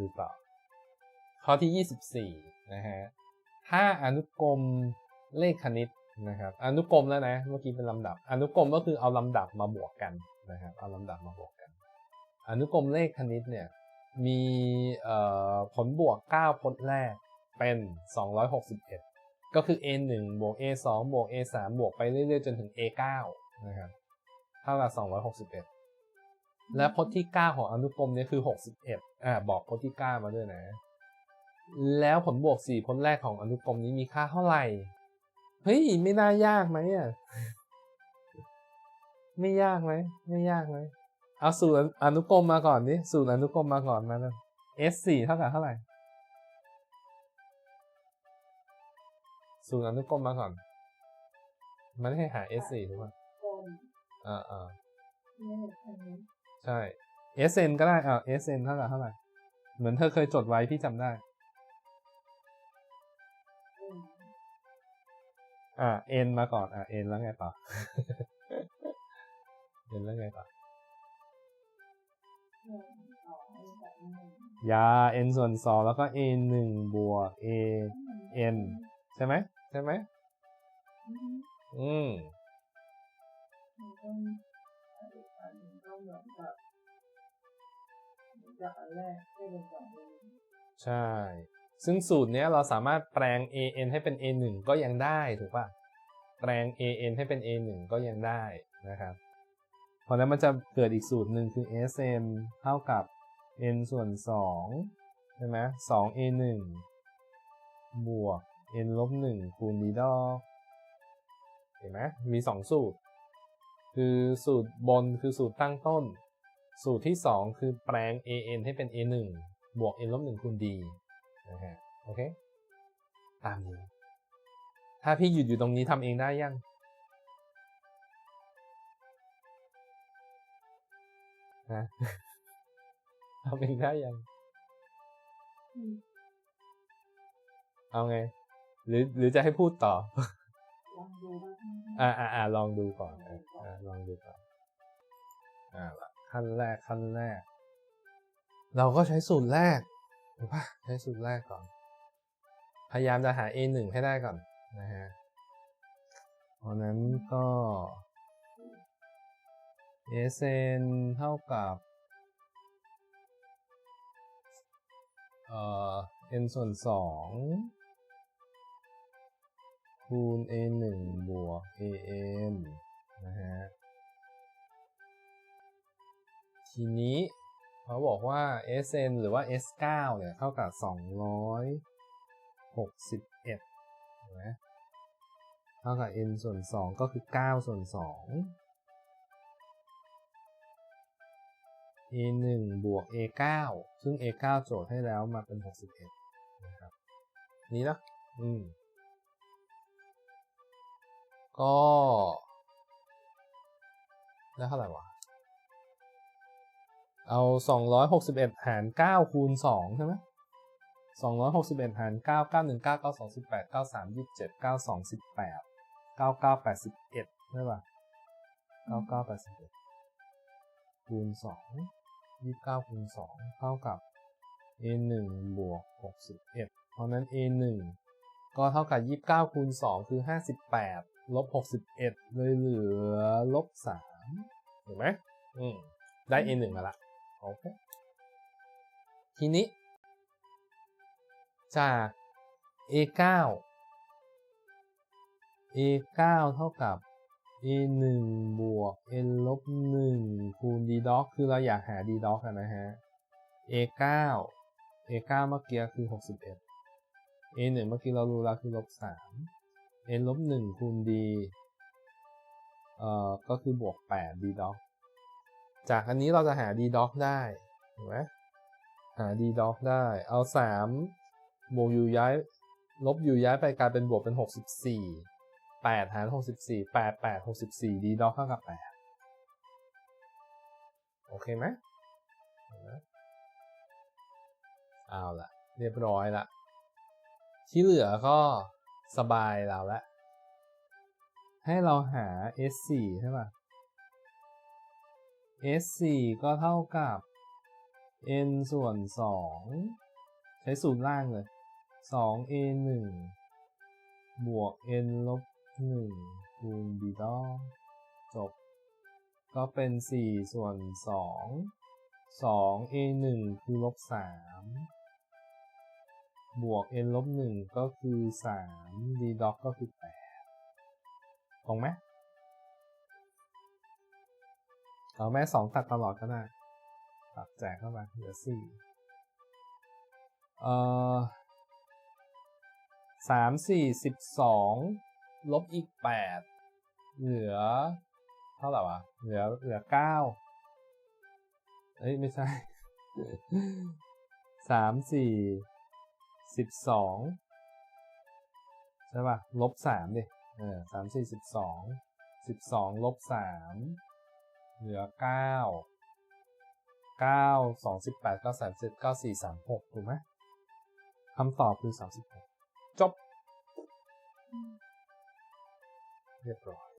ดูต่อข้อที่ 24 นะฮะ ถ้าอนุกรมเลขคณิตนะครับอนุกรมแล้วนะ เมื่อกี้เป็นลำดับ อนุกรมก็คือเอาลำดับมาบวกกันนะครับ เอาลำดับมาบวกกัน อนุกรมเลขคณิตเนี่ยมีผลบวก 9 พจน์แรกเป็น 261 ก็คือ a 1บวก a 2บวก a 3บวกไปเรื่อยๆ จนถึง a 9นะครับเท่ากับ261 และพจน์ที่ 9 ของอนุกรมเนี่ยคือ 61อ่าบอกพจน์ที่ 9 มาด้วยนะ แล้วผลบวก 4 พจน์แรกของอนุกรมนี้มีค่าเท่าไหร่ เฮ้ย ไม่น่ายากไหมอะไม่ยากไหมไม่ยากไหมเอาสูตรอนุกรมมาก่อนดิสูตรอนุกรมมาก่อนมาเลย s 4เท่ากับเท่าไหร่สูตรอนุกรมมาก่อน มันให้หา s 4ถูกป่ะกลมอ่าอ่าเลขคณิต ใช่ sn ก็ได้อ่า sn เท่ากับเท่าไหร่เหมือนเธอเคยจดไว้พี่จำได้ อ่า n มาก่อน อ่า n แล้วไงต่อ n แล้วไงต่อหนึ่งสองแบบหนึ่งยา n ส่วนสองแล้วก็ a หนึ่งบวก a n ใช่ไหมใช่ไหมอืม อืมมันก็อันนี้ก็เหมือนกับเหมือนกับอันแรกที่เป็นสองเองใช่ ซึ่งสูตรเนี้ยเราสามารถแปลง a n ให้เป็น a 1 ก็ยังได้ถูกปะแปลง a n ให้เป็น a 1 ก็ยังได้นะครับ เพราะนั้นมันจะเกิดอีกสูตรหนึ่งคือ s n เท่ากับ n ส่วน2ใช่ไหม2 a 1 บวก n ลบ1คูณ d ดอกเห็นไหมมี 2 สูตร คือสูตรบนคือสูตรตั้งต้น สูตรที่ 2 คือแปลง a n ให้เป็น a 1 บวก n ลบ1คูณ d นะฮะโอเคตามนี้ ถ้าพี่หยุดอยู่ตรงนี้ทำเองได้ยังนะทำเองได้ยังอืมเอาไง หรือหรือจะให้พูดต่อลองดูว่าอ่าอ่าอ่าลองดูก่อนอ่าอ่า ลองดูก่อนอ่าละขั้นแรกขั้นแรก เราก็ใช้สูตรแรกถูกปะใช้สูตรแรกก่อน พยายามจะหา a 1ให้ได้ก่อนนะฮะเพราะนั้นก็ sn เท่ากับเอ่อ n ส่วนสองคูณ a 1บวก an น ทีนี้เขาบอกว่า sn หรือว่า s9 เนี่ยเท่ากับ 261เห็นไหมเท่ากับ n ส่วน 2 ก็คือ 9 ส่วน 2 a 1บวก a 9ซึ่ง a 9โจทย์ให้แล้วมาเป็น 61 นะครับ นี้นะอืม ก็ได้เท่าไหร่วะ เอา 261 หาร 9 คูณ 2 ใช่ไหม261 หาร 9 919 92 18 93 27 92 18 99 81ใช่ป่ะ99 81คูณ2 29คูณ2เท่ากับ a 1บวก61 เพราะนั้น a 1ก็เท่ากับ 29คูณ2คือ 58ลบ61 เลยเหลือลบ3เห็นไหมอืมได้ a 1มาละ โอเคทีนี้ จาก a 9 a 9เท่ากับ a 1บวก n ลบ1คูณ d doc คือเราอยากหา d doc นะฮะ a 9 a 9เมื่อกี้คือ 61 a 1เมื่อกี้เรารู้แล้วคือลบ3 n ลบ1คูณ d เอ่อ ก็คือบวก8 d doc จากอันนี้เราจะหา d doc ได้เห็นไหมหา d doc ได้ เอา 3 บวกอยู่ย้าย ลบอยู่ย้ายไปกลายเป็นบวกเป็น 64 8 หาร 64 8 8 64 d doc เท่ากับ 8 โอเคไหมเอาละเรียบร้อยละที่เหลือก็สบายเราละให้เราหา S4 ใช่ป่ะ S4 ก็เท่ากับ n ส่วนสองใช้สูตรล่างเลยสอง a หนึ่งบวก n ลบหนึ่งคูณ b ดอจบ ก็เป็นสี่ส่วนสองสอง a หนึ่งคือลบสามบวก n ลบหนึ่งก็คือสาม d ดอกก็คือแปดตรงไหม เอาแม่สองตัดตลอดก็ได้ ตัดแจกเข้ามาเหลือสี่เอ่อสามสี่สิบสองลบอีกแปดเหลือ เท่าไหร่วะ เหลือเหลือเก้าเอ้ย ไม่ใช่สามสี่สิบสองใช่ป่ะ ลบสามดิ เออสามสี่สิบสองสิบสองลบสาม เหลือเก้าเก้าสองสิบแปดเก้าสามสิบเก้าสี่สามหกถูกไหมคำตอบคือสามสิบหกจบ เรียบร้อย